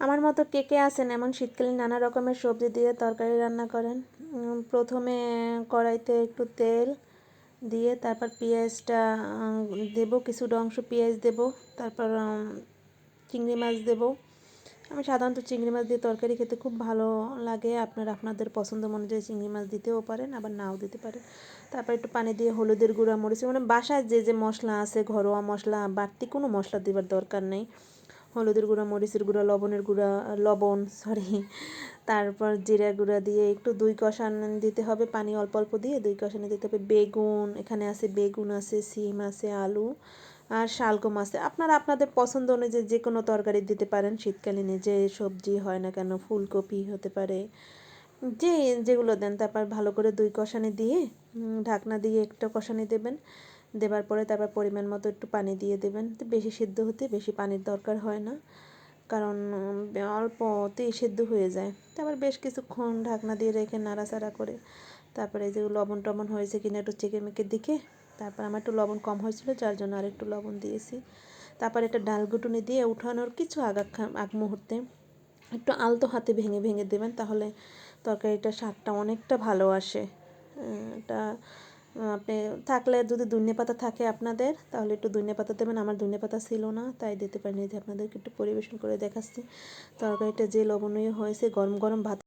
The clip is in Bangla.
আমার মতো কে কে আছেন? এমন শীতকালীন নানা রকমের সবজি দিয়ে তরকারি রান্না করেন। প্রথমে কড়াইতে একটু তেল দিয়ে তারপর পেঁয়াজটা দেব কিছুটা অংশ পেঁয়াজ দেব, তারপর চিংড়ি মাছ দেব। আমি সাধারণত চিংড়ি মাছ দিয়ে তরকারি খেতে খুব ভালো লাগে। আপনারা, আপনাদের পছন্দ অনুযায়ী চিংড়ি মাছ দিতেও পারেন, আবার নাও দিতে পারেন। তারপর একটু পানি দিয়ে হলুদের গুঁড়া, মরিচ মানে বাসায় যে যে মশলা আছে, ঘরোয়া মশলা, বাড়তি কোনো মশলা দেবার দরকার নেই। হলুদের গুঁড়া, মরিচের গুঁড়া, লবণের গুঁড়া, লবণ সরি তারপর জিরা গুঁড়া দিয়ে একটু দুই কষান দিতে হবে, পানি অল্প অল্প দিয়ে দুই কষানে দিতে হবে। বেগুন, এখানে আছে বেগুন আছে সিম আছে, আলু আর শালগম আছে। আপনারা আপনাদের পছন্দ অনুযায়ী যে কোনো তরকারি দিতে পারেন, শীতকালীনে যে সবজি হয় না কেন, ফুলকপি হতে পারে, যে যেগুলো দেন, তারপর ভালো করে দুই কষানি দিয়ে ঢাকনা দিয়ে একটা কষানি দেবেন। দেবার পরে তারপর পরিমাণ মতো একটু পানি দিয়ে দেবেন। তো বেশি সেদ্ধ হতে বেশি পানির দরকার হয় না, কারণ অল্পতেই সেদ্ধ হয়ে যায়। তারপর বেশ কিছুক্ষণ ঢাকনা দিয়ে রেখে নাড়াচাড়া করে, তারপরে যে লবণ টবণ হয়েছে কিনা একটু চেকে মেকে দিকে তারপর আমার একটু লবণ কম হয়েছিল, যার জন্য আর একটু লবণ দিয়েছি। তারপর একটা ডাল গুটুনি দিয়ে উঠানোর কিছু আগ আগ মুহূর্তে একটু আলতো হাতে ভেঙে ভেঙে দেবেন, তাহলে তরকারিটার স্বাদটা অনেকটা ভালো আসে। এটা আপনি থাকলে যদি ধনে পাতা থাকে আপনাদের, তাহলে একটু ধনে পাতা দেবেন। আমার ধনে পাতা ছিল না, তাই দিতে পারিনি। আপনাদেরকে একটু পরিবেশন করে দেখাচ্ছি। তরকারিটা যে লবণীয় হয়েছে, গরম গরম ভাত